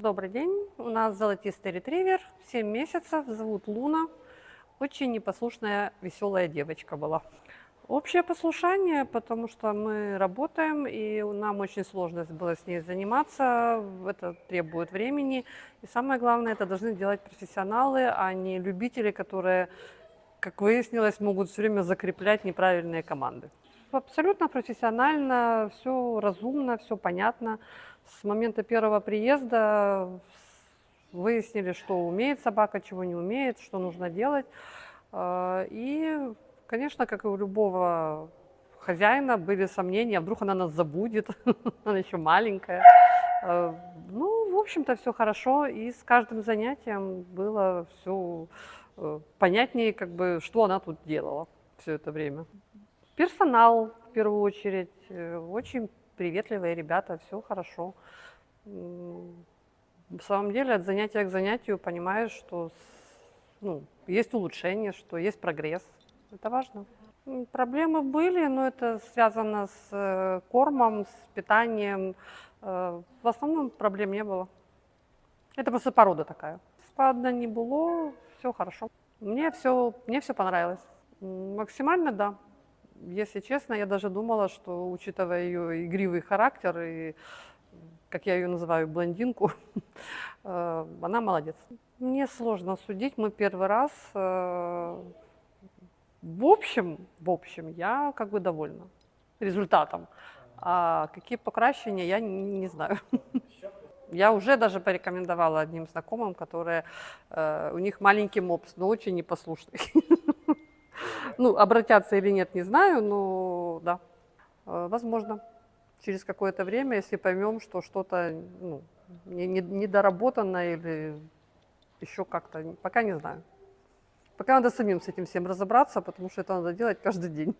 Добрый день. У нас золотистый ретривер, 7 месяцев, зовут Луна. Очень непослушная, веселая девочка была. Общее послушание, потому что мы работаем, и нам очень сложно было с ней заниматься. Это требует времени. И самое главное, это должны делать профессионалы, а не любители, которые, как выяснилось, могут все время закреплять неправильные команды. Абсолютно профессионально, все разумно, все понятно. С момента первого приезда выяснили, что умеет собака, чего не умеет, что нужно делать. А, И, конечно, как и у любого хозяина, были сомнения, а вдруг она нас забудет, она еще маленькая. А, Ну, в общем-то, все хорошо, и с каждым занятием было все понятнее, как бы, что она тут делала все это время. Персонал, в первую очередь, э, очень приветливые ребята, все хорошо. В самом деле, от занятия к занятию понимаешь, что ну, есть улучшение, что есть прогресс. Это важно. Проблемы были, но это связано с э, кормом, с питанием. Э, В основном проблем не было. Это просто порода такая. Спада не было, все хорошо. Мне все, мне все понравилось. Максимально да. Если честно, я даже думала, что, учитывая ее игривый характер и, как я ее называю, блондинку, э, она молодец. Мне сложно судить, мы первый раз. э, В общем, в общем, я как бы довольна результатом. А какие покращения, я не, знаю. Я уже даже порекомендовала одним знакомым, которые э, у них маленький мопс, но очень непослушный. Ну, обратятся или нет, не знаю, но да, э, возможно. Через какое-то время, если поймем, что что-то ну, не- не- недоработано или еще как-то, пока не знаю. Пока надо самим с этим всем разобраться, потому что это надо делать каждый день.